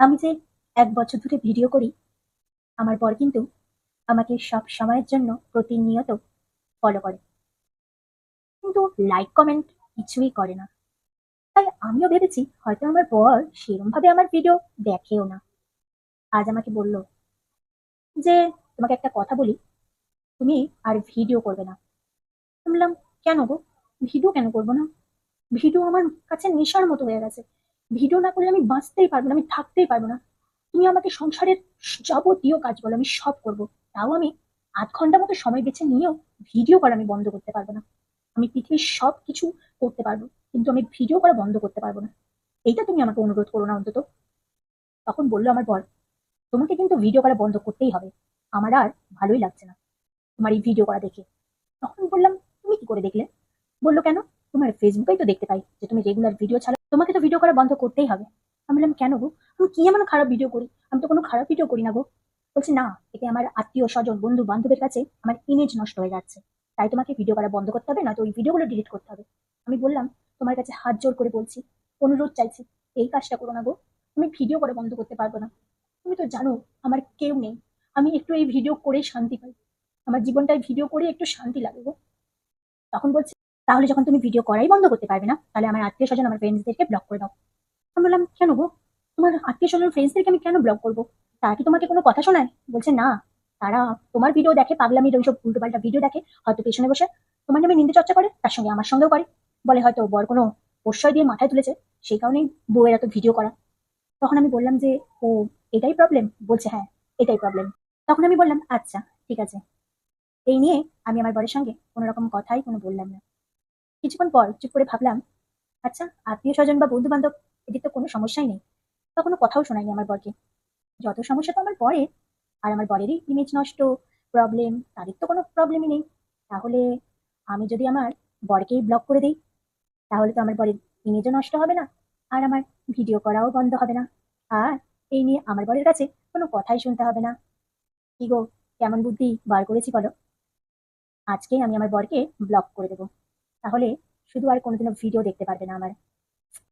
আমি যে এক বছর ধরে ভিডিও করি, আমার পর কিন্তু আমাকে সব সময়ের জন্য প্রতিনিয়ত ফলো করে। কিন্তু লাইক কমেন্ট কিছুই করে না। তাই আমিও ভেবেছি হয়তো আমার বর সেরম ভাবে আমার ভিডিও দেখেও না। আজ আমাকে বলল যে, তোমাকে একটা কথা বলি। তুমি আর ভিডিও করবে না। বললাম, কেন গো? ভিডিও কেন করব না? ভিডিও আমার কাছে নেশার মতো হয়ে গেছে। ভিডিও না করলে আমি বাঁচতেই পারব না, আমি থাকতেই পারব না। তুমি আমাকে সংসারের যাবতীয় কাজ বলো, আমি সব করব। তাও আমি আধ ঘণ্টা মতো সময় বেছে নিয়েও ভিডিও করা আমি বন্ধ করতে পারব না। আমি পৃথিবীর সব কিছু করতে পারব, কিন্তু আমি ভিডিও করা বন্ধ করতে পারব না। এইটা তুমি আমাকে অনুরোধ করো না অন্তত। তখন বলল আমার বর, তোমাকে কিন্তু ভিডিও করা বন্ধ করতেই হবে। আমার আর ভালোই লাগছে না তোমার এই ভিডিও করা দেখে। তখন বললাম, তুমি কি করে দেখলে? বলল, কেন? তোমার ফেসবুকেই তো দেখতে পাই যে তুমি রেগুলার ভিডিও ছাড়ো, তোমাকে তো ভিডিও করা বন্ধ করতেই হবে। আমি বললাম, কেন গো? আমি কি এমন খারাপ ভিডিও করি? আমি তো কোনো খারাপ ভিডিও করি না গো। বলছে, না, এতে আমার আত্মীয় স্বজন, বন্ধু বান্ধবের কাছে আমার ইমেজ নষ্ট হয়ে যাচ্ছে। তাই তোমাকে ভিডিও করা বন্ধ করতে হবে না তো ওই ভিডিওগুলো ডিলিট করতে হবে। আমি বললাম, তোমার কাছে হাত জোর করে বলছি, অনুরোধ চাইছি, এই কাজটা করো না গো। তুমি ভিডিও করে বন্ধ করতে পারব না। তুমি তো জানো, আমার কেউ নেই। আমি একটু এই ভিডিও করে শান্তি পাই। আমার জীবনটায় ভিডিও করে একটু শান্তি লাগে গো। তখন বলছে তাহলে যখন তুমি ভিডিও করাই বন্ধ করতে পারবে না, তাহলে আমার আত্মীয় স্বজন, আমার ফ্রেন্ডসদেরকে ব্লক করে দাও। আমি বললাম, কেন গো? তোমার আত্মীয় স্বজন ফ্রেন্ডসদেরকে আমি কেন ব্লক করব? তারা কি তোমাকে কোনো কথা শোনায়? বলছে, না, তারা তোমার ভিডিও দেখে, পাগলামির ওইসব উল্টোপাল্টা ভিডিও দেখে, হয়তো পেছনে বসে তোমার নামে নিন্দে চর্চা করে, তার সঙ্গে আমার সঙ্গেও করে। বলে হয়তো বর কোনো প্রশ্রয় দিয়ে মাথায় তুলেছে, সেই কারণেই বউয়ের এত ভিডিও করা। তখন আমি বললাম যে, ও, এটাই প্রবলেম বলছে হ্যাঁ এটাই প্রবলেম তখন আমি বললাম আচ্ছা ঠিক আছে। এই নিয়ে আমি আমার বরের সঙ্গে কোনো রকম কথাই কোনো বললাম না। কিছুক্ষণ পর চুপ করে ভাবলাম আচ্ছা আত্মীয় স্বজন বা বন্ধু বান্ধব এদের তো কোনো সমস্যাই নেই। বা কোনো কথাও শোনায়নি আমার বরকে। যত সমস্যা তো আমার বরের আর আমার বরেরই ইমেজ নষ্ট প্রবলেম তাদের তো কোনো প্রবলেমই নেই। তাহলে আমি যদি আমার বরকেই ব্লক করে দিই, তাহলে তো আমার বরের ইমেজও নষ্ট হবে না, আর আমার ভিডিও করাও বন্ধ হবে না। আর এই নিয়ে আমার বরের কাছে কোনো কথাই শুনতে হবে না। কি গো, কেমন বুদ্ধি বার করেছি বলো। আজকে আমি আমার বরকে ব্লক করে দেবো। তাহলে শুধু আর কোনোদিনও ভিডিও দেখতে পারবে না আমার।